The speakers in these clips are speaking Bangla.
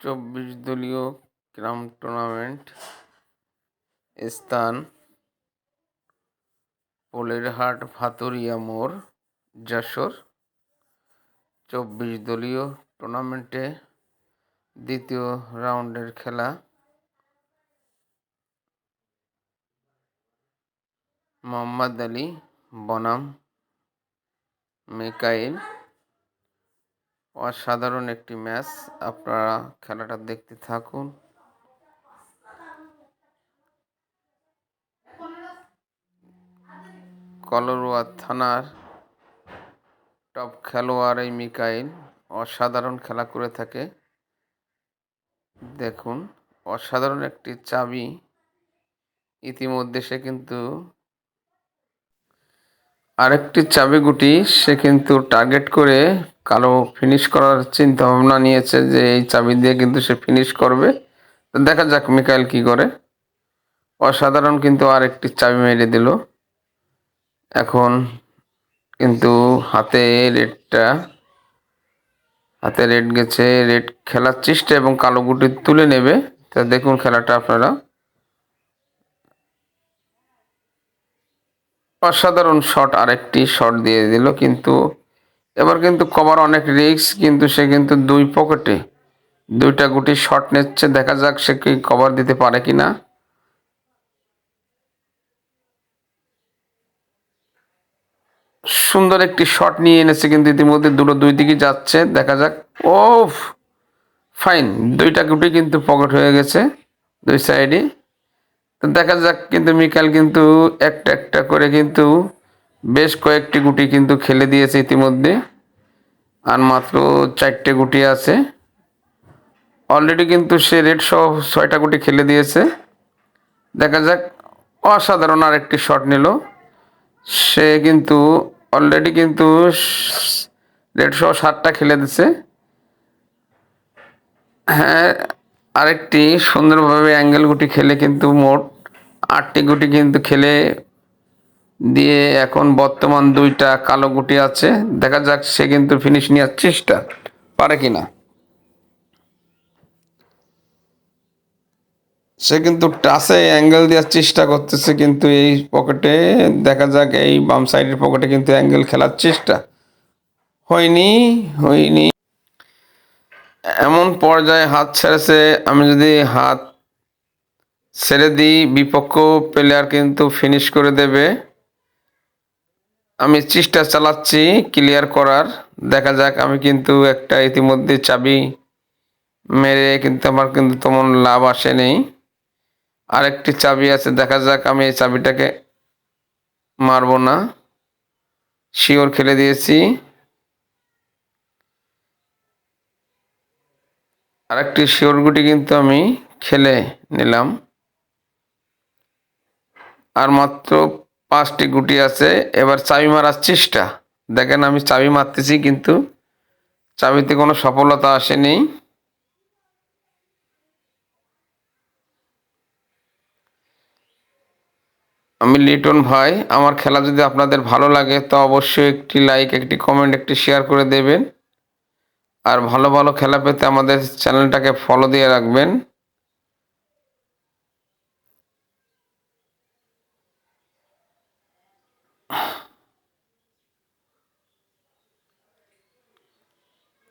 চব্বিশ দলীয় ক্রাম টুর্নামেন্ট স্থান পোলেরহাট ভাতুরিয়া মোড়, যশোর। চব্বিশ দলীয় টুর্নামেন্টে দ্বিতীয় রাউন্ডের খেলা মোহাম্মদ আলী, বনাম, মেকাইল অসাধারণ একটি ম্যাচ। আপনারা খেলাটা দেখতে থাকুন। কলরুয়া থানার টপ খেলোয়াড় এই মিকাইল অসাধারণ খেলা করে থাকে। দেখুন, অসাধারণ একটি চাবি। ইতিমধ্যে সে কিন্তু আরেকটি চাবি গুটি সে কিন্তু টার্গেট করে কালো ফিনিশ করার চিন্তা ভাবনা নিয়েছে যে এই চাবি দিয়ে কিন্তু সে ফিনিশ করবে। তো দেখা যাক মিকাইল কি করে। অসাধারণ কিন্তু আরেকটি চাবি মেরে দিল। এখন কিন্তু হাতে রেডটা, হাতে রেড গেছে, রেড খেলার চেষ্টা এবং কালো গুটি তুলে নেবে। তা দেখুন খেলাটা আপনারা। অসাধারণ শট আরেকটি শট দিয়ে দিল, কিন্তু এবার কিন্তু কভার অনেক রিক্স কিন্তু সে কিন্তু দুই পকেটে দুইটা গুটি শট নিচ্ছে, দেখা যাক সে কি কভার দিতে পারে কিনা সুন্দর একটি শট নিয়ে এনেছে কিন্তু ইতিমধ্যে, দুটো দুই দিকে যাচ্ছে, দেখা যাক। ও ফাইন দুইটা গুটি কিন্তু পকেট হয়ে গেছে, দুই সাইডে তো দেখা যাক কিন্তু মিকাল কিন্তু একটা একটা করে কিন্তু বেশ কয়েকটি গুটি কিন্তু খেলে দিয়েছে ইতিমধ্যে, আর মাত্র চারটে গুটি আছে। অলরেডি কিন্তু সে রেড সহ ছয়টা গুটি খেলে দিয়েছে। দেখা যাক, অসাধারণ আর একটি শট নিল। সে কিন্তু অলরেডি কিন্তু রেড সহ সাতটা খেলে দিছে হ্যাঁ আরেকটি সুন্দরভাবে অ্যাঙ্গেল গুটি খেলে কিন্তু মোট আটটি গুটি কিন্তু খেলে দিয়ে এখন বর্তমান দুইটা কালো গুটি আছে। দেখা যাক সে কিন্তু ফিনিশ নেওয়ার চেষ্টা পারে কিনা। সে কিন্তু টাসে অ্যাঙ্গেল দেওয়ার চেষ্টা করতেছে কিন্তু এই পকেটে দেখা যাক এই বাম সাইডের পকেটে কিন্তু অ্যাঙ্গেল খেলার চেষ্টা। হয়নি হয়নি। এমন পর্যায়ে হাত ছেড়েছে, আমি যদি হাত ছেড়ে দিই, বিপক্ষ প্লেয়ার কিন্তু ফিনিশ করে দেবে। আমি চেষ্টা চালাচ্ছি ক্লিয়ার করার। দেখা যাক, আমি কিন্তু একটা ইতিমধ্যে চাবি মেরে কিন্তু আমার কিন্তু তেমন লাভ আসেনি। আরেকটি চাবি আছে, দেখা যাক আমি এই চাবিটাকে মারবো না। শিওর খেলে দিয়েছি। আরেকটি শিওর গুটি কিন্তু আমি খেলে নিলাম। আর মাত্র পাঁচটি গুটি আছে, এবার চাবি মারার চেষ্টা। দেখেন আমি চাবি মারতেছি, কিন্তু চাবিতে কোনো সফলতা আসেনি। আমি লিটন ভাই, আমার খেলা যদি আপনাদের ভালো লাগে, তো অবশ্যই একটি লাইক একটি কমেন্ট একটি শেয়ার করে দেবেন। আর ভালো ভালো খেলা পেতে আমাদের চ্যানেলটাকে ফলো দিয়ে রাখবেন।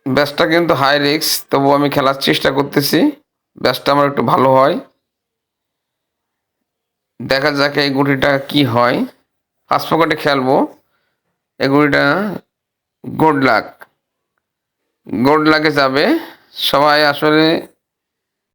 ব্যাসটা কিন্তু হাই রিক্স তবু আমি খেলার চেষ্টা করতেছি। ব্যাসটা আমার একটু ভালো হয়। দেখা যাক এই গুটিটা কি হয়। ফার্স্ট পকেটে খেলব। এই গুটিটা গুড লাক গুড লাকে যাবে। সবাই আসলে